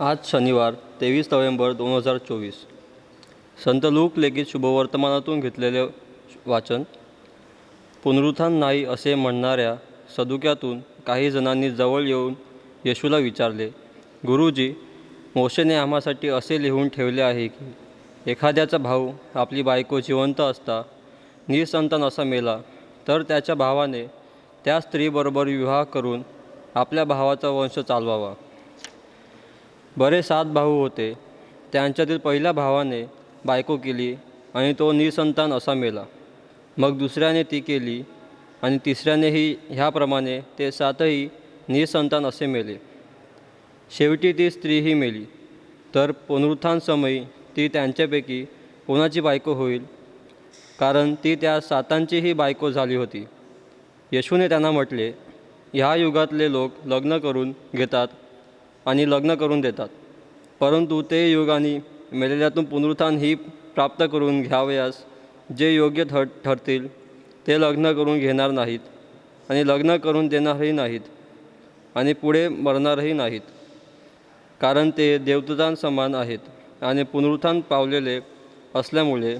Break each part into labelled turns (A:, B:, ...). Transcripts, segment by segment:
A: आज शनिवार तेवीस नोव्हेंबर दोन हजार चोवीस. संत लूक लेखित शुभवर्तमानातून घेतलेले वाचन पुनरुत्थान नाही असे म्हणणाऱ्या सदुक्यातून काही जणांनी जवळ येऊन येशूला विचारले गुरुजी मोशेने आम्हासाठी असे लिहून ठेवले आहे की एखाद्याचा भाऊ आपली बायको जिवंत असता निसंतान असा मेला तर त्याच्या भावाने त्या स्त्रीबरोबर विवाह करून आपल्या भावाचा वंश चालवावा. बरे सात भाऊ होते. त्यांच्यातील पहिल्या भावाने बायको केली आणि तो निसंतान असा मेला. मग दुसऱ्याने ती केली आणि तिसऱ्यानेही ह्याप्रमाणे ते सातही निसंतान असे मेले. शेवटी ती स्त्रीही मेली. तर पुनरुत्थानसमयी ती त्यांच्यापैकी कोणाची बायको होईल? कारण ती त्या सातांचीही बायको झाली होती. येशूने त्यांना म्हटले ह्या युगातले लोक लग्न करून घेतात आणि लग्न करून देतात. परंतु ते युग मेलेल्यातून पुनरुत्थान ही प्राप्त करून घ्यावयास जे योग्य ठर ठरतील ते लग्न करून घेणार नाहीत आणि लग्न करून देणारही नाहीत आणि पुढे मरणारही नाहीत. कारण ते देवदूतांसमान आहेत आणि पुनरुत्थान पावलेले असल्यामुळे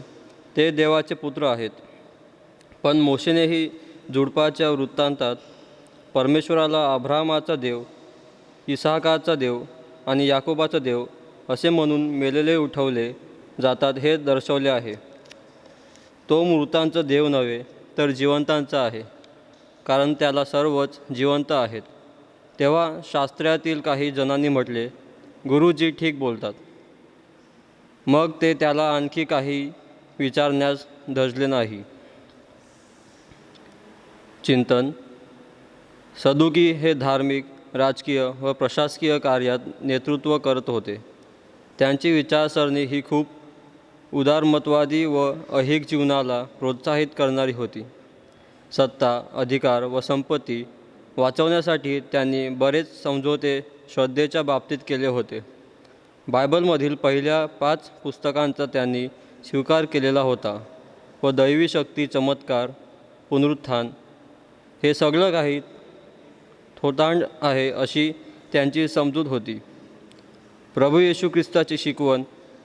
A: ते देवाचे पुत्र आहेत. पण मोशेनेही झुडपाच्या वृत्तांतात परमेश्वराला अब्राहमाचा देव इसाहकाचा देव आणि याकोबाचा देव असे म्हणून मेलेले उठवले जातात हे दर्शवले आहे. तो मृतांचा देव नव्हे तर जिवंतांचा आहे कारण त्याला सर्वच जिवंत आहेत. तेव्हा शास्त्रातील काही जणांनी म्हटले गुरुजी ठीक बोलतात. मग ते त्याला आणखी काही विचारण्यास धजले नाही. चिंतन सदुकी हे धार्मिक राजकीय व प्रशासकीय कार्यात नेतृत्व करत होते. त्यांची विचारसरणी ही खूप उदारमतवादी व अहिक जीवनाला प्रोत्साहित करणारी होती. सत्ता अधिकार व संपत्ती वाचवण्यासाठी त्यांनी बरेच समझोते श्रद्धेच्या बाबतीत केले होते. बायबलमधील पहिल्या पाच पुस्तकांचा त्यांनी स्वीकार केलेला होता व दैवी शक्ती चमत्कार पुनरुत्थान हे सगळं काही थोतांड आहे अशी त्यांची समजूत होती. प्रभू येशू ख्रिस्ताची शिकवण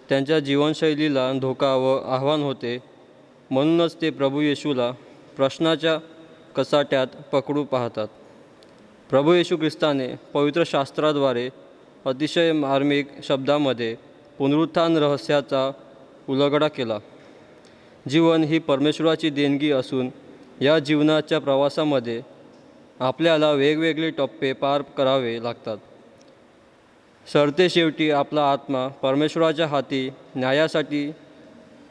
A: त्यांच्या जीवनशैलीला धोका व आव्हान होते. म्हणूनच ते प्रभू येशूला प्रश्नाच्या कसाट्यात पकडू पाहतात. प्रभू येशू ख्रिस्ताने पवित्र शास्त्राद्वारे अतिशय मार्मिक शब्दामध्ये पुनरुत्थान रहस्याचा उलगडा केला. जीवन ही परमेश्वराची देणगी असून या जीवनाच्या प्रवासामध्ये आपल्याला वेगवेगळे टप्पे पार करावे लागतात. सरते शेवटी आपला आत्मा परमेश्वराच्या हाती न्यायासाठी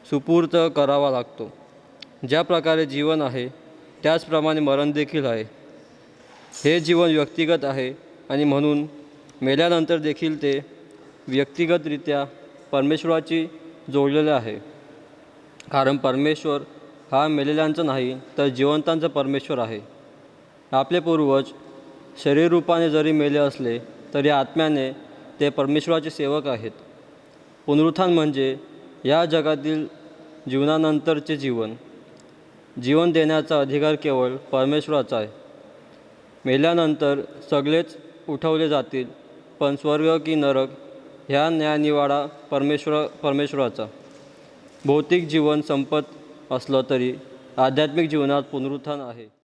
A: सुपूर्त करावा लागतो. ज्या प्रकारे जीवन आहे त्याचप्रमाणे मरण देखील आहे. हे जीवन व्यक्तिगत आहे आणि म्हणून मेल्यानंतर देखील ते व्यक्तिगतरित्या परमेश्वराची जोडलेले आहे. कारण परमेश्वर हा मेलेल्यांचा नाही तर जिवंतांचा परमेश्वर आहे. आपले पूर्वज शरीररूपाने जरी मेले असले तरी आत्म्याने ते परमेश्वराचे सेवक आहेत. पुनरुत्थान म्हणजे या जगातील जीवनानंतरचे जीवन. जीवन देण्याचा अधिकार केवळ परमेश्वराचा आहे. मेल्यानंतर सगळेच उठवले जातील पण स्वर्ग की नरक ह्या न्यायनिवाडा परमेश्वर परमेश्वराचा. भौतिक जीवन संपत असलं तरी आध्यात्मिक जीवनात पुनरुत्थान आहे.